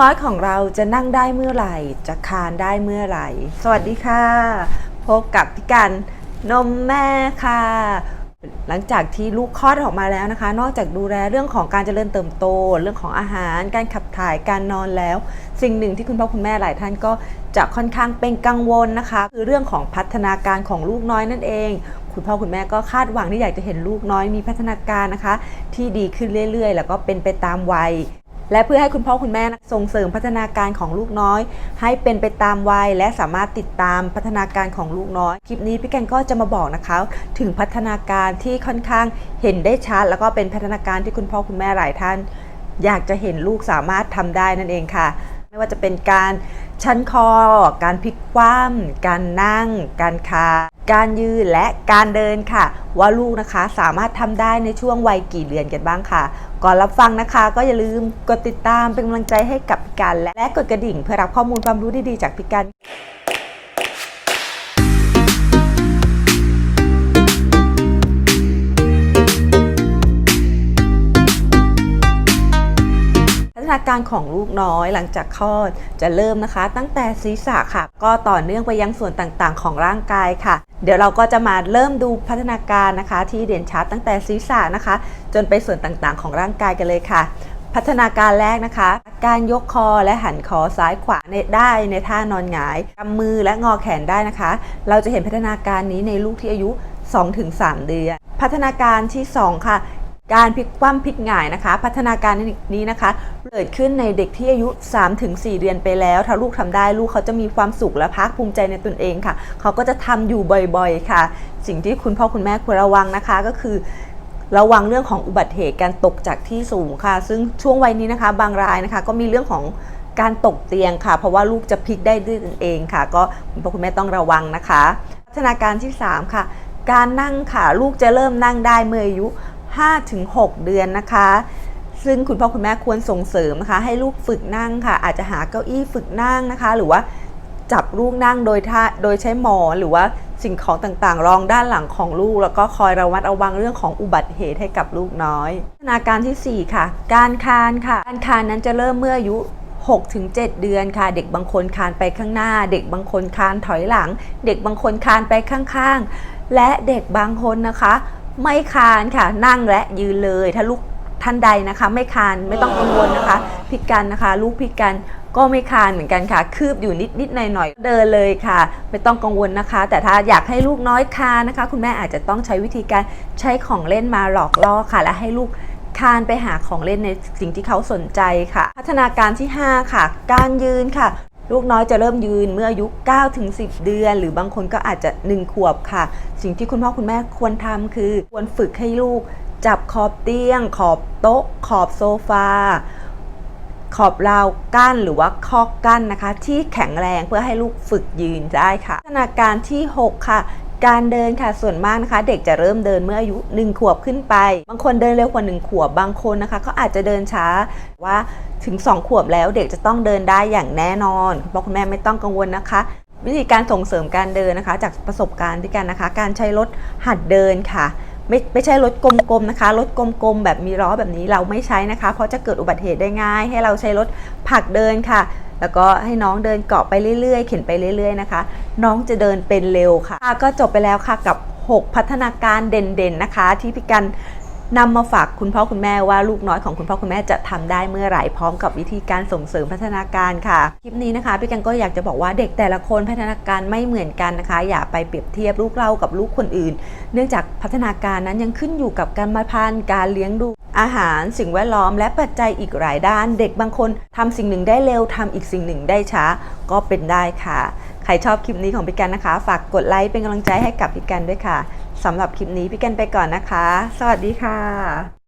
น้อยของเราจะนั่งได้เมื่อไหร่ จะคานได้เมื่อไหร่ สวัสดีค่ะ พบกับพี่กันนมแม่ค่ะ หลังจากที่ลูกคลอดออกมาแล้วนะคะ นอกจากดูแลเรื่องของการเจริญเติบโต เรื่องของอาหาร การขับถ่ายการนอนแล้ว สิ่งหนึ่งที่คุณพ่อคุณแม่หลายท่านก็จะค่อนข้างเป็นกังวลนะคะ คือเรื่องของพัฒนาการของลูกน้อยนั่นเอง คุณพ่อคุณแม่ก็คาดหวังที่อยากจะเห็นลูกน้อยมีพัฒนาการนะคะ ที่ดีขึ้นเรื่อยๆ แล้วก็เป็นไปตามวัย และเพื่อให้คุณพ่อคุณแม่ส่งเสริมพัฒนาการของลูกน้อย ให้เป็นไปตามวัย และสามารถติดตามพัฒนาการของลูกน้อย คลิปนี้พี่กันก็จะมาบอกนะคะ ถึงพัฒนาการที่ค่อนข้างเห็นได้ชัด แล้วก็เป็นพัฒนาการที่คุณพ่อคุณแม่หลายท่าน อยากจะเห็นลูกสามารถทำได้นั่นเองค่ะ ไม่ว่าจะเป็นการชันคอ การพลิกคว่ำการนั่ง การคา การยืนและการเดินค่ะ ว่าลูกนะคะสามารถทำได้ในช่วงวัยกี่เดือนกันบ้างค่ะ ก่อนรับฟังนะคะ ก็อย่าลืมกดติดตามเป็นกำลังใจให้กับพิการและกดกระดิ่ง เพื่อรับข้อมูลความรู้ดีๆจากพิการ นาการของลูกน้อยหลังจากคลอดจะเริ่มนะคะ ตั้งแต่ศีรษะค่ะ ก็ต่อเนื่องไปยังส่วนต่างๆ ของร่างกายค่ะ เดี๋ยวเราก็จะมาเริ่มดูพัฒนาการนะคะ ที่เด่นชัดตั้งแต่ศีรษะนะคะ จนไปส่วนต่างๆ ของร่างกายกันเลยค่ะ พัฒนาการแรกนะคะ การยกคอและหันคอซ้ายขวาได้ในท่านอนหงายกำมือและงอแขนได้นะคะ เราจะเห็นพัฒนาการนี้ในลูกที่อายุ 2-3 เดือน พัฒนาการที่ 2 ค่ะ การพลิกคว่ำพลิกหงายนะคะ พัฒนาการนี้นะคะเกิดขึ้นในเด็กที่อายุ 3-4 เดือนไปแล้ว ถ้าลูกทำได้ลูกเขาจะมีความสุขและภาคภูมิใจในตนเองค่ะ เขาก็จะทำอยู่บ่อยๆ ค่ะ สิ่งที่คุณพ่อคุณแม่ควรระวังนะคะก็คือระวังเรื่องของอุบัติเหตุการตกจากที่สูงค่ะ ซึ่งช่วงวัยนี้นะคะ บางรายนะคะ ก็มีเรื่องของการตกเตียงค่ะ เพราะว่าลูกจะพลิกได้ด้วยตนเองค่ะ ก็คุณพ่อคุณแม่ต้องระวังนะคะ พัฒนาการที่ 3 ค่ะ การนั่งค่ะลูกจะเริ่มนั่งได้เมื่ออายุ 5-6 เดือนนะคะ ซึ่งคุณพ่อคุณแม่ควรส่งเสริมนะคะ ให้ลูกฝึกนั่งค่ะ อาจจะหาเก้าอี้ฝึกนั่งนะคะ หรือว่าจับลูกนั่งโดยท่าโดยใช้หมอนหรือว่าสิ่งของต่างๆ รองด้านหลังของลูก แล้วก็คอยระมัดระวังเรื่องของอุบัติเหตุให้กับลูกน้อยพัฒนาการทีสี่ 4 ค่ะ การคานค่ะ การคานนั้นจะเริ่มเมื่ออายุ6-7 เดือนค่ะ เด็กบางคนคานไปข้างหน้า เด็กบางคนคานถอยหลัง เด็กบางคนคานไปข้างๆ และเด็กบางคนนะคะ ไม่คานค่ะ นั่งและยืนเลย ถ้าลูกท่านใดนะคะ ไม่คานไม่ต้องกังวลนะคะ พิการนะคะ ลูกพิการก็ไม่คานเหมือนกันค่ะ คืบอยู่นิดนิดหน่อยหน่อยเดินเลยค่ะ ไม่ต้องกังวลนะคะ แต่ถ้าอยากให้ลูกน้อยคานนะคะ คุณแม่อาจจะต้องใช้วิธีการใช้ของเล่นมาหลอกล่อค่ะ และให้ลูกคานไปหาของเล่นในสิ่งที่เขาสนใจค่ะ พัฒนาการที่ 5 ค่ะ การยืนค่ะ ลูกน้อยจะเริ่มยืนเมื่ออายุ9-10 เดือน หรือบางคนก็อาจจะ 1 ขวบค่ะ สิ่งที่คุณพ่อคุณแม่ควรทำคือ ควรฝึกให้ลูก จับขอบเตียง ขอบโต๊ะ ขอบโซฟา ขอบราวกั้นหรือว่าคอกกั้นนะคะ ที่แข็งแรงเพื่อให้ลูกฝึกยืนได้ค่ะพัฒนาการที่ 6 ค่ะ การเดินค่ะส่วนมากนะคะ เด็กจะเริ่มเดินเมื่ออายุ 1 ขวบขึ้นไป บางคนเดินเร็วกว่า 1 ขวบบางคนนะคะก็อาจจะเดินช้าว่าถึง 2 ขวบแล้วเด็กจะต้องเดินได้อย่างแน่นอนคุณพ่อคุณแม่ไม่ต้องกังวลนะคะ วิธีการส่งเสริมการเดินนะคะ จากประสบการณ์ที่กันนะคะ การใช้รถหัดเดินค่ะไม่ไม่ใช่รถกลมๆนะคะ รถกลมๆแบบมีล้อแบบนี้เราไม่ใช้นะคะ เพราะจะเกิดอุบัติเหตุได้ง่าย ให้เราใช้รถผักเดินค่ะ แล้วก็ให้น้องเดินเกาะไปเรื่อยๆ เข็นไปเรื่อย ๆ นะคะ น้องจะเดินเป็นเร็วค่ะ ก็จบไปแล้วค่ะกับ 6 พัฒนาการเด่นๆนะคะ ที่พี่กัน นำมาฝากคุณพ่อคุณแม่ว่าลูกน้อยของคุณพ่อคุณแม่จะทำได้เมื่อไหร่พร้อมกับวิธีการส่งเสริมพัฒนาการค่ะ คลิปนี้นะคะพี่กันก็อยากจะบอกว่าเด็กแต่ละคนพัฒนาการไม่เหมือนกันนะคะ อย่าไปเปรียบเทียบลูกเรากับลูกคนอื่น เนื่องจากพัฒนาการนั้นยังขึ้นอยู่กับการมาพันการเลี้ยงดูอาหารสิ่งแวดล้อมและปัจจัยอีกหลายด้าน เด็กบางคนทำสิ่งหนึ่งได้เร็วทำอีกสิ่งหนึ่งได้ช้าก็เป็นได้ค่ะ ใครชอบคลิปนี้ของพี่กันนะคะ ฝากกดไลค์เป็นกำลังใจให้กับพี่กันด้วยค่ะ สำหรับคลิปนี้พี่กันไปก่อนนะคะ สวัสดีค่ะ